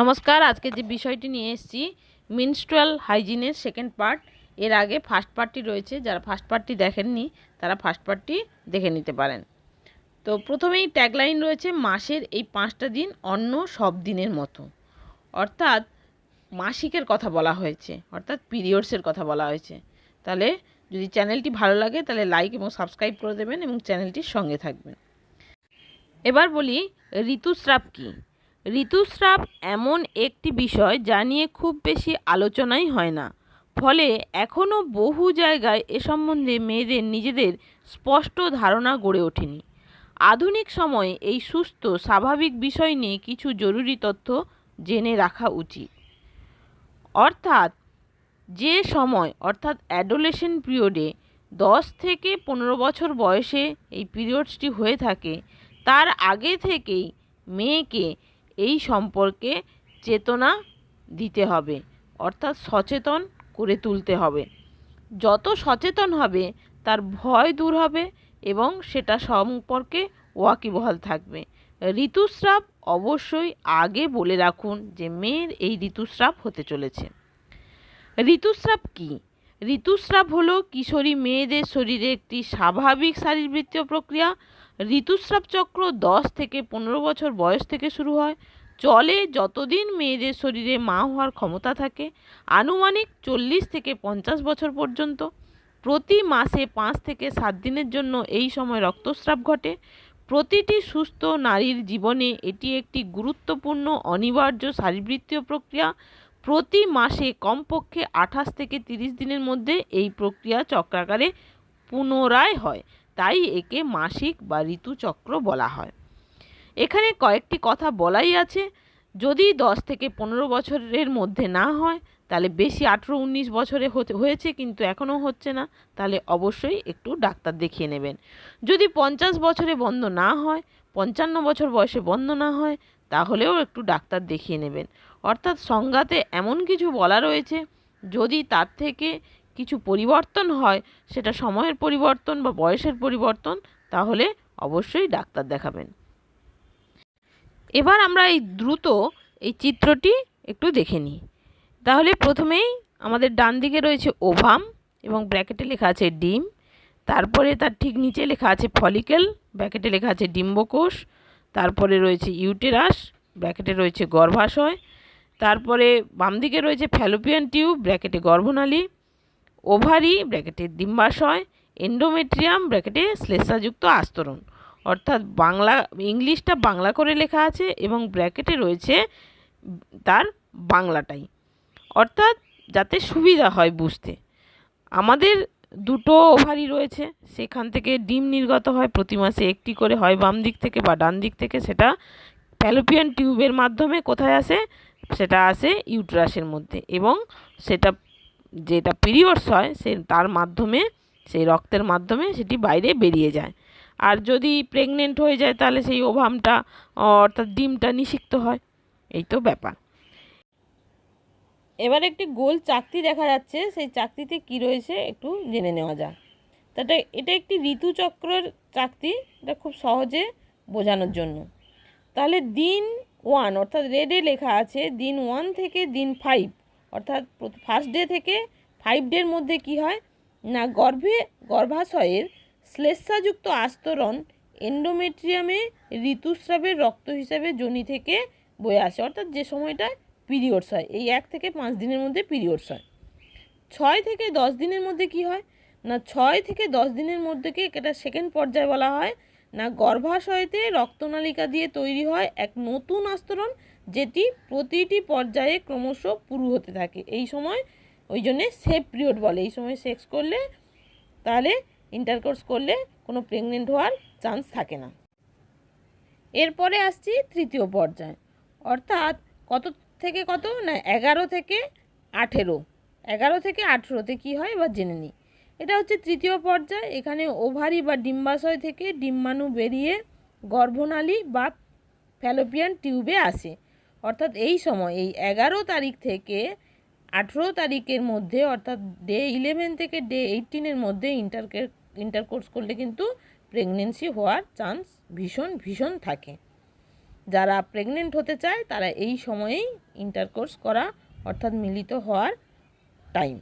নমস্কার, আজকে যে বিষয়টি নিয়ে এসেছি মিনস্ট্রুয়াল হাইজিনের সেকেন্ড পার্ট এর আগে ফার্স্ট পার্টটি রয়েছে, যারা ফার্স্ট পার্টটি দেখেননি, তারা ফার্স্ট পার্টটি দেখে নিতে পারেন। তো প্রথমেই ট্যাগলাইন রয়েছে, মাসের এই পাঁচটা দিন অন্য সব দিনের মতো। অর্থাৎ মাসিকের কথা বলা হয়েছে, অর্থাৎ পিরিয়ডসের কথা বলা হয়েছে। তাহলে যদি চ্যানেলটি ভালো লাগে, তাহলে লাইক এবং সাবস্ক্রাইব করে দেবেন এবং চ্যানেলটির সঙ্গে থাকবেন। এবার বলি, ঋতুস্রাব কী? ঋতুস্রাব এমন একটি বিষয় যা নিয়ে খুব বেশি আলোচনাই হয় না। ফলে এখনও বহু জায়গায় এ সম্বন্ধে মেয়েদের নিজেদের স্পষ্ট ধারণা গড়ে ওঠেনি। আধুনিক সময়ে এই সুস্থ, স্বাভাবিক বিষয় নিয়ে কিছু জরুরি তথ্য জেনে রাখা উচিত। অর্থাৎ যে সময়, অর্থাৎ অ্যাডোলেশন পিরিয়ডে দশ থেকে পনেরো বছর বয়সে এই পিরিয়ডসটি হয়ে থাকে, তার আগে থেকেই মেয়েকে এই সম্পর্কে চেতনা দিতে হবে, অর্থাৎ সচেতন করে তুলতে হবে। যত সচেতন হবে, তার ভয় দূর হবে এবং সেটা সম্পর্কে ওয়াকিবহাল থাকবে। ঋতুস্রাব অবশ্যই আগে বলে রাখুন যে মেয়ের এই ঋতুস্রাব হতে চলেছে। ঋতুস্রাব কী? ঋতুস্রাব হলো কিশোরী মেয়েদের শরীরে একটি স্বাভাবিক শারীরবৃত্তীয় প্রক্রিয়া ঋতুস্রাব চক্র দশ থেকে পনেরো বছর বয়স থেকে শুরু হয়। চলে যতদিন মেয়েদের শরীরে মা হওয়ার ক্ষমতা থাকে, আনুমানিক চল্লিশ থেকে পঞ্চাশ বছর পর্যন্ত। প্রতি মাসে পাঁচ থেকে সাত দিনের জন্য এই সময় রক্তস্রাব ঘটে। প্রতিটি সুস্থ নারীর জীবনে এটি একটি গুরুত্বপূর্ণ, অনিবার্য শারীরবৃত্তীয় প্রক্রিয়া। প্রতি মাসে কমপক্ষে আঠাশ থেকে তিরিশ দিনের মধ্যে এই প্রক্রিয়া চক্রাকারে পুনরায় হয়। তাই একে মাসিক বা ঋতুচক্র বলা হয়। এখানে কয়েকটি কথা বলাই আছে। যদি দশ থেকে পনেরো বছরের মধ্যে না হয়, তাহলে বেশি আঠেরো উনিশ বছরে হয়েছে কিন্তু এখনও হচ্ছে না, তাহলে অবশ্যই একটু ডাক্তার দেখিয়ে নেবেন। যদি পঞ্চাশ বছরে বন্ধ না হয়, পঞ্চান্ন বছর বয়সে বন্ধ না হয়, তাহলেও একটু ডাক্তার দেখিয়ে নেবেন। অর্থাৎ সংজ্ঞাতে এমন কিছু বলা রয়েছে, যদি তার থেকে কিছু পরিবর্তন হয়, সেটা সময়ের পরিবর্তন বা বয়সের পরিবর্তন, তাহলে অবশ্যই ডাক্তার দেখাবেন। এবার আমরা এই দ্রুত এই চিত্রটি একটু দেখে নিই। তাহলে প্রথমেই আমাদের ডান দিকে রয়েছে ওভাম এবং ব্র্যাকেটে লেখা আছে ডিম। তারপরে তার ঠিক নিচে লেখা আছে ফলিকেল, ব্র্যাকেটে লেখা আছে ডিম্বকোষ। তারপরে রয়েছে ইউটেরাস, ব্র্যাকেটে রয়েছে গর্ভাশয়। তারপরে বাম দিকে রয়েছে ফ্যালোপিয়ান টিউব, ব্র্যাকেটে গর্ভনালী। ওভারি ব্র্যাকেটে ডিম্বাশয় এন্ডোমেট্রিয়াম ব্র্যাকেটে শ্লেষাযুক্ত আস্তরণ। অর্থাৎ বাংলা, ইংলিশটা বাংলা করে লেখা আছে এবং ব্র্যাকেটে রয়েছে তার বাংলাটাই। অর্থাৎ যাতে সুবিধা হয় বুঝতে। আমাদের দুটো ওভারি রয়েছে, সেখান থেকে ডিম নির্গত হয় প্রতি মাসে। একটি করে হয় বাম দিক থেকে বা ডান দিক থেকে, সেটা ফ্যালোপিয়ান টিউবের মাধ্যমে কোথায় আসে? সেটা আসে ইউট্রাসের মধ্যে এবং সেটা যেটা পিরিয়ডস হয়, সে তার মাধ্যমে সেই রক্তের মাধ্যমে সেটি বাইরে বেরিয়ে যায়। আর যদি প্রেগনেন্ট হয়ে যায়, তাহলে সেই ওভামটা, অর্থাৎ ডিমটা নিষিক্ত হয়। এই তো ব্যাপার। এবার একটি গোল চাকতি দেখা যাচ্ছে। সেই চাকতিতে কি রয়েছে একটু জেনে নেওয়া যাক। তাটা এটা একটি ঋতুচক্রের চাকতি। এটা খুব সহজে বোঝানোর জন্য। তাহলে দিন ওয়ান, অর্থাৎ রেডে লেখা আছে, দিন ওয়ান থেকে দিন ফাইভ অর্থাৎ ফার্স্ট ডে থেকে ফাইভ ডের মধ্যে কি হয়? না, গর্ভে গর্ভাশয়ের শ্লেষাযুক্ত আস্তরণ এন্ডোমেট্রিয়ামে ঋতুস্রাবের রক্ত হিসাবে জনি থেকে বয়ে আসে। অর্থাৎ যে সময়টায় পিরিয়ডস হয়, এই এক থেকে পাঁচ দিনের মধ্যে পিরিয়ডস হয়। ছয় থেকে দশ দিনের মধ্যে কি হয়? না, ছয় থেকে দশ দিনের মধ্যেকে এটা সেকেন্ড পর্যায়ে বলা হয় না গর্ভাশয়তে রক্তনালিকা দিয়ে তৈরি হয় এক নতুন আস্তরণ যেটি প্রতিটি পর্যায়ে ক্রমশ পুরু হতে থাকে। এই সময় ওই জন্যে সেফ পিরিয়ড বলে। এই সময় সেক্স করলে, তাহলে ইন্টারকোর্স করলে কোনো প্রেগনেন্ট হওয়ার চান্স থাকে না। এরপরে আসছি তৃতীয় পর্যায়। অর্থাৎ কত থেকে কত? না, এগারো থেকে আঠেরো। এগারো থেকে আঠেরোতে কী হয়? এবার জেনে নিই। এটা হচ্ছে তৃতীয় পর্যায়। এখানে ওভারি বা ডিম্বাশয় থেকে ডিম্বাণু বেরিয়ে গর্ভনালী বা ফ্যালোপিয়ান টিউবে আসে। অর্থাৎ এই সময়, এই এগারো তারিখ থেকে আঠেরো তারিখের মধ্যে, অর্থাৎ ডে ইলেভেন থেকে ডে এইটিনের মধ্যে ইন্টারকে ইন্টারকোর্স করলে কিন্তু প্রেগনেন্সি হওয়ার চান্স ভীষণ ভীষণ থাকে। যারা প্রেগনেন্ট হতে চায়, তারা এই সময়েই ইন্টারকোর্স করা, অর্থাৎ মিলিত হওয়ার টাইম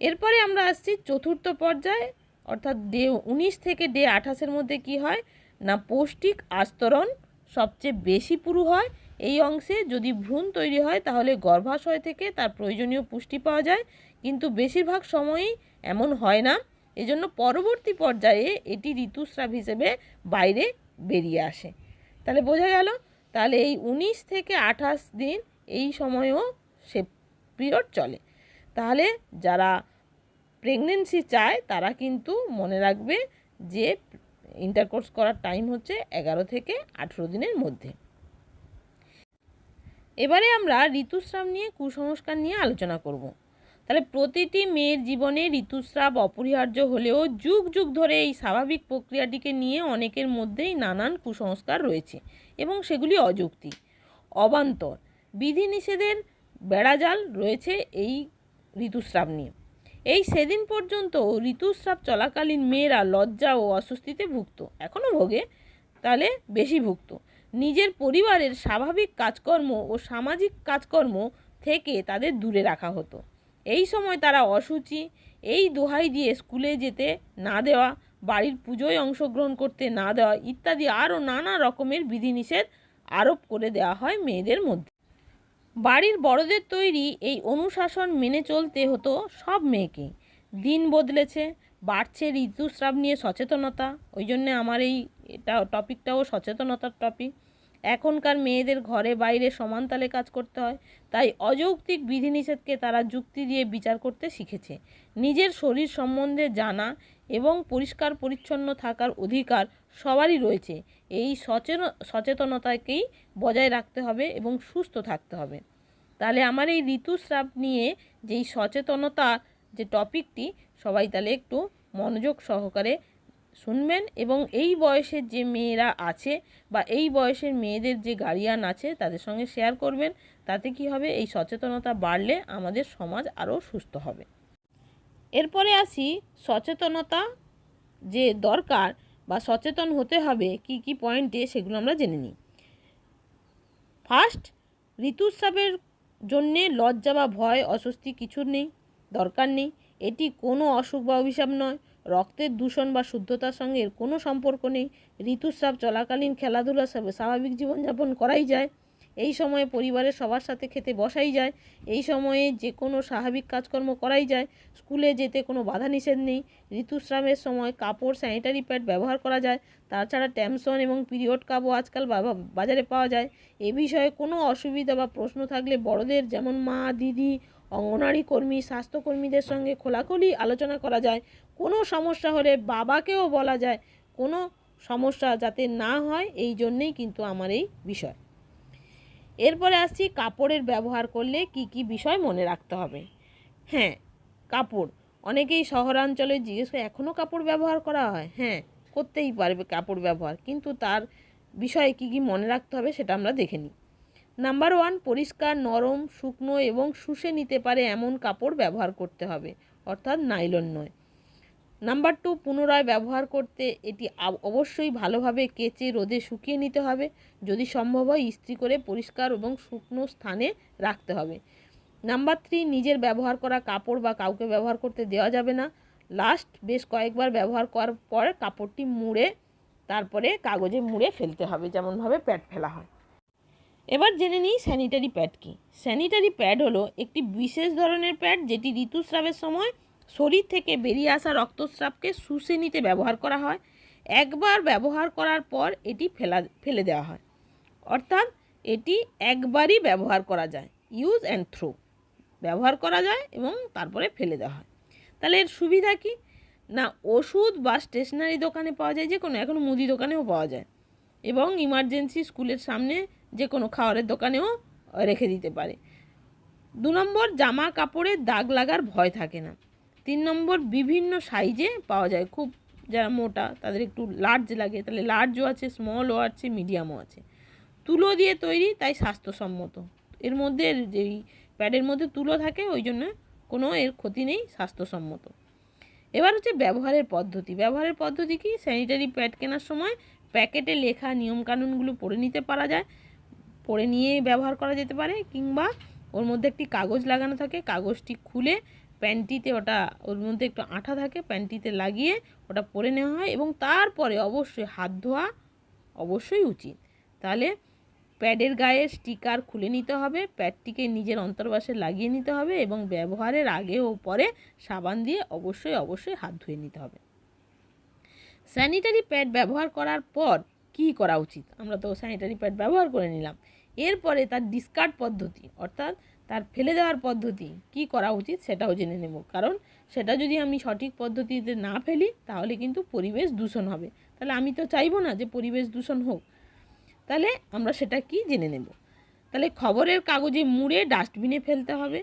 এরপরে আমরা আসছি চতুর্থ পর্যায়ে, অর্থাৎ ডে উনিশ থেকে ডে আঠাশের মধ্যে কি হয়? না, পৌষ্টিক আস্তরণ সবচেয়ে বেশি পুরু হয়। এই অংশে যদি ভ্রূণ তৈরি হয়, তাহলে গর্ভাশয় থেকে তার প্রয়োজনীয় পুষ্টি পাওয়া যায়। কিন্তু বেশিরভাগ সময়ই এমন হয় না। এজন্য পরবর্তী পর্যায়ে এটি ঋতুস্রাব হিসেবে বাইরে বেরিয়ে আসে। তাহলে বোঝা গেল, তাহলে এই উনিশ থেকে আঠাশ দিন এই সময়েও সে পিরিয়ড চলে। তাহলে যারা প্রেগনেন্সি চায়, তারা কিন্তু মনে রাখবে যে ইন্টারকোর্স করার টাইম হচ্ছে এগারো থেকে আঠেরো দিনের মধ্যে। এবারে আমরা ঋতুস্রাব নিয়ে, কুসংস্কার নিয়ে আলোচনা করব। তাহলে প্রতিটি মেয়ের জীবনে ঋতুস্রাব অপরিহার্য হলেও যুগ যুগ ধরে এই স্বাভাবিক প্রক্রিয়াটিকে নিয়ে অনেকের মধ্যেই নানান কুসংস্কার রয়েছে এবং সেগুলি অযৌক্তিক। অবান্তর, বিধিনিষেধের বেড়াজাল রয়েছে এই ঋতুস্রাব নিয়ে। এই সেদিন পর্যন্ত ঋতুস্রাব চলাকালীন মেয়েরা লজ্জা ও অস্বস্তিতে ভুগত। এখনও ভোগে, তাহলে বেশি ভুগত। নিজের পরিবারের স্বাভাবিক কাজকর্ম ও সামাজিক কাজকর্ম থেকে তাদের দূরে রাখা হতো। এই সময় তারা অসুচি, এই দোহাই দিয়ে স্কুলে যেতে না দেওয়া, বাড়ির পুজোয় অংশগ্রহণ করতে না দেওয়া ইত্যাদি আরও নানা রকমের বিধিনিষেধ আরোপ করে দেওয়া হয় মেয়েদের মধ্যে। বাড়ির বড়দের তৈরি এই অনুশাসন মেনে চলতে হতো সব মেয়েকেই দিন বদলেছে, বাড়ছে ঋতুস্রাব নিয়ে সচেতনতা। ওই জন্যে আমার এই এটা টপিকটাও সচেতনতার টপিক। এখনকার মেয়েদের ঘরে বাইরে সমানতালে কাজ করতে হয়, তাই অযৌক্তিক বিধিনিষেধকে তারা যুক্তি দিয়ে বিচার করতে শিখেছে। নিজের শরীর সম্বন্ধে জানা এবং পরিষ্কার পরিচ্ছন্ন থাকার অধিকার সবারই রয়েছে। এই সচেন, সচেতনতাকেই বজায় রাখতে হবে এবং সুস্থ থাকতে হবে। তাহলে আমার এই ঋতুস্রাব নিয়ে যেই সচেতনতা যে টপিকটি, সবাই তাহলে একটু মনোযোগ সহকারে শুনবেন এবং এই বয়সের যে মেয়েরা আছে বা এই বয়সের মেয়েদের যে গার্ডিয়ান আছে তাদের সঙ্গে শেয়ার করবেন। তাতে কি হবে? এই সচেতনতা বাড়লে আমাদের সমাজ আরও সুস্থ হবে। এরপরে আসি সচেতনতা যে দরকার বা সচেতন হতে হবে কি কি পয়েন্টে সেগুলো আমরা জেনে নিই। ফার্স্ট ঋতুস্রাবের জন্যে লজ্জা বা ভয়, অস্বস্তি কিছুর নেই, দরকার নেই। এটি কোনো অসুখ বা অভিশাপ নয়। রক্তের দূষণ বা শুদ্ধতার সঙ্গে কোনো সম্পর্ক নেই। ঋতুস্রাব চলাকালীন খেলাধুলা স্বাভাবিক জীবনযাপন করাই যায়। এই সময়ে পরিবারের সবার সাথে খেতে বসাই যায়, এই সময়ে যে কোনো স্বাভাবিক কাজকর্ম করাই যায়, স্কুলে যেতে কোনো বাধা নিষেধ নেই, ঋতুস্রাবের সময় কাপড় স্যানিটারি প্যাড ব্যবহার করা যায়, তাছাড়া ট্যামসন এবং পিরিয়ড কাপও আজকাল বাজারে পাওয়া যায়, এ বিষয়ে কোনো অসুবিধা বা প্রশ্ন থাকলে বড়দের যেমন মা, দিদি অঙ্গনারী কর্মী, স্বাস্থ্যকর্মীদের সঙ্গে খোলাখুলি আলোচনা করা যায়, কোনো সমস্যা হলে বাবাকেও বলা যায়, কোনো সমস্যা যাতে না হয়, এই জন্যেই কিন্তু আমার এই বিষয়। এরপরে আসছি কাপড়ের ব্যবহার করলে কি কি বিষয় মনে রাখতে হবে। হ্যাঁ কাপড়। অনেকেই শহরাঞ্চলে জিজ্ঞেস করে এখনও কাপড় ব্যবহার করা হয়? হ্যাঁ করতেই পারবে কাপড় ব্যবহার। কিন্তু তার বিষয়ে কি কি মনে রাখতে হবে সেটা আমরা দেখে নিই। নাম্বার ওয়ান, পরিষ্কার, নরম, শুকনো এবং শুষে নিতে পারে এমন কাপড় ব্যবহার করতে হবে। অর্থাৎ নাইলন নয়। নাম্বার টু পুনরায় ব্যবহার করতে এটি অবশ্যই ভালোভাবে কেচে রোদে শুকিয়ে নিতে হবে। যদি সম্ভব হয়, ইস্ত্রি করে পরিষ্কার এবং শুকনো স্থানে রাখতে হবে। নাম্বার থ্রি নিজের ব্যবহার করা কাপড় বা কাউকে ব্যবহার করতে দেওয়া যাবে না। লাস্ট বেশ কয়েকবার ব্যবহার করার পর কাপড়টি মুড়ে, তারপরে কাগজে মুড়ে ফেলতে হবে, যেমনভাবে প্যাড ফেলা হয়। এবার জেনে নিই স্যানিটারি প্যাড কী। স্যানিটারি প্যাড হলো একটি বিশেষ ধরনের প্যাড যেটি ঋতুস্রাবের সময় শরীর থেকে বেরিয়ে আসা রক্তস্রাবকে শুষে নিতে ব্যবহার করা হয়। একবার ব্যবহার করার পর এটি ফেলা, ফেলে দেওয়া হয়। অর্থাৎ এটি একবারই ব্যবহার করা যায়। ইউজ অ্যান্ড থ্রো ব্যবহার করা যায় এবং তারপরে ফেলে দেওয়া হয়। তাহলে এর সুবিধা কি? না, ওষুধ বা স্টেশনারি দোকানে পাওয়া যায় যে কোনো এখন মুদি দোকানেও পাওয়া যায়। এবং ইমার্জেন্সি স্কুলের সামনে যে কোনো খাওয়ারের দোকানেও রেখে দিতে পারে। দু নম্বর, জামা কাপড়ে দাগ লাগার ভয় থাকে না। তিন নম্বর বিভিন্ন সাইজে পাওয়া যায়। খুব যারা মোটা, তাদের একটু লার্জ লাগে। তাহলে লার্জও আছে স্মলও আছে মিডিয়ামও আছে। তুলো দিয়ে তৈরি, তাই স্বাস্থ্যসম্মত। এর মধ্যে যেই প্যাডের মধ্যে তুলো থাকে, ওই জন্য কোনো এর ক্ষতি নেই, স্বাস্থ্যসম্মত। এবার হচ্ছে ব্যবহারের পদ্ধতি। ব্যবহারের পদ্ধতি কি? স্যানিটারি প্যাড কেনার সময় প্যাকেটে লেখা নিয়মকানুনগুলো পড়ে নিতে পারা যায়। পড়ে নিয়ে ব্যবহার করা যেতে পারে, কিংবা ওর মধ্যে একটি কাগজ লাগানো থাকে। কাগজটি খুলে প্যান্টিতে ওটা, ওর মধ্যে একটু আঠা থাকে, প্যান্টিতে লাগিয়ে ওটা পরে নেওয়া হয় এবং তারপরে অবশ্যই হাত ধোয়া অবশ্যই উচিত। তাহলে প্যাডের গায়ে স্টিকার খুলে নিতে হবে, প্যাডটিকে নিজের অন্তর্বাসে লাগিয়ে নিতে হবে এবং ব্যবহারের আগে ও পরে সাবান দিয়ে অবশ্যই অবশ্যই হাত ধুয়ে নিতে হবে। স্যানিটারি প্যাড ব্যবহার করার পর কি করা উচিত? আমরা তো স্যানিটারি প্যাড ব্যবহার করে নিলাম। এরপরে তার ডিসকার্ড পদ্ধতি, অর্থাৎ তার ফেলে দেওয়ার পদ্ধতি কি করা উচিত সেটাও জেনে নেব। কারণ সেটা যদি আমি সঠিক পদ্ধতিতে না ফেলি, তাহলে কিন্তু পরিবেশ দূষণ হবে। তাহলে আমি তো চাইব না যে পরিবেশ দূষণ হোক। তাহলে আমরা সেটা কি জেনে নেব? তাহলে খবরের কাগজে মুড়ে ডাস্টবিনে ফেলতে হবে।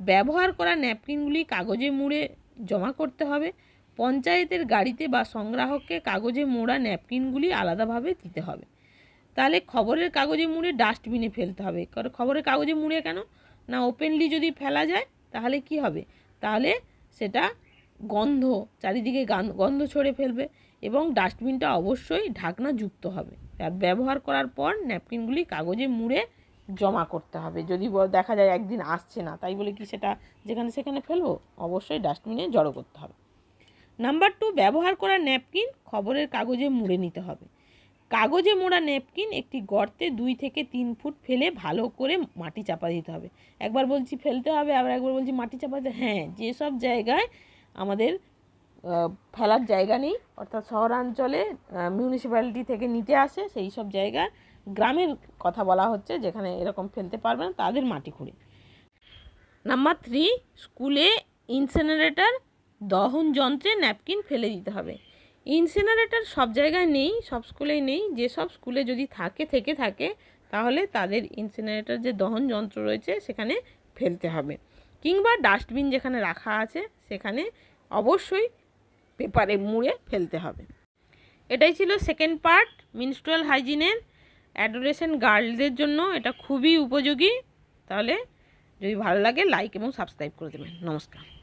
ব্যবহার করা ন্যাপকিনগুলি কাগজে মুড়ে জমা করতে হবে। পঞ্চায়েতের গাড়িতে বা সংগ্রাহককে কাগজে মোড়া ন্যাপকিনগুলি আলাদাভাবে দিতে হবে। তাহলে খবরের কাগজে মুড়ে ডাস্টবিনে ফেলতে হবে। কারণ খবরের কাগজে মুড়ে কেন? না ওপেনলি যদি ফেলা যায়, তাহলে কি হবে? তাহলে সেটা গন্ধ, চারিদিকে গান- গন্ধ ছড়ে ফেলবে এবং ডাস্টবিনটা অবশ্যই ঢাকনা যুক্ত হবে। আর ব্যবহার করার পর ন্যাপকিনগুলি কাগজে মুড়ে জমা করতে হবে। যদি দেখা যায় একদিন আসছে না, তাই বলে কি সেটা যেখানে সেখানে ফেলব? অবশ্যই ডাস্টবিনে জড়ো করতে হবে। নাম্বার টু ব্যবহার করা ন্যাপকিন খবরের কাগজে মুড়ে নিতে হবে। কাগজে মোড়া ন্যাপকিন একটি গর্তে দুই থেকে তিন ফুট ফেলে ভালো করে মাটি চাপা দিতে হবে। একবার বলছি ফেলতে হবে, আবার একবার বলছি মাটি চাপা দিতে হ্যাঁ যেসব জায়গায় আমাদের ফেলার জায়গা নেই, অর্থাৎ শহরাঞ্চলে মিউনিসিপ্যালিটি থেকে নিতে আসে, সেই সব জায়গায় গ্রামের কথা বলা হচ্ছে, যেখানে এরকম ফেলতে পারবে না, তাদের মাটি খুঁড়ে। নাম্বার থ্রি স্কুলে ইনসিনারেটর দহন যন্ত্রে ন্যাপকিন ফেলে দিতে হবে। ইনসিনারেটর সব জায়গায় নেই, সব স্কুলেই নেই। যেসব স্কুলে যদি থাকে, থেকে থাকে, তাহলে তাদের ইনসিনারেটর যে দহন যন্ত্র রয়েছে, সেখানে ফেলতে হবে। কিংবা ডাস্টবিন যেখানে রাখা আছে, সেখানে অবশ্যই পেপারে মুড়ে ফেলতে হবে। এটাই ছিল সেকেন্ড পার্ট মিনস্ট্রুয়াল হাইজিনের অ্যাডোলেসেন্ট গার্লদের জন্য। এটা খুবই উপযোগী। তাহলে যদি ভালো লাগে লাইক এবং সাবস্ক্রাইব করে দেবেন। নমস্কার।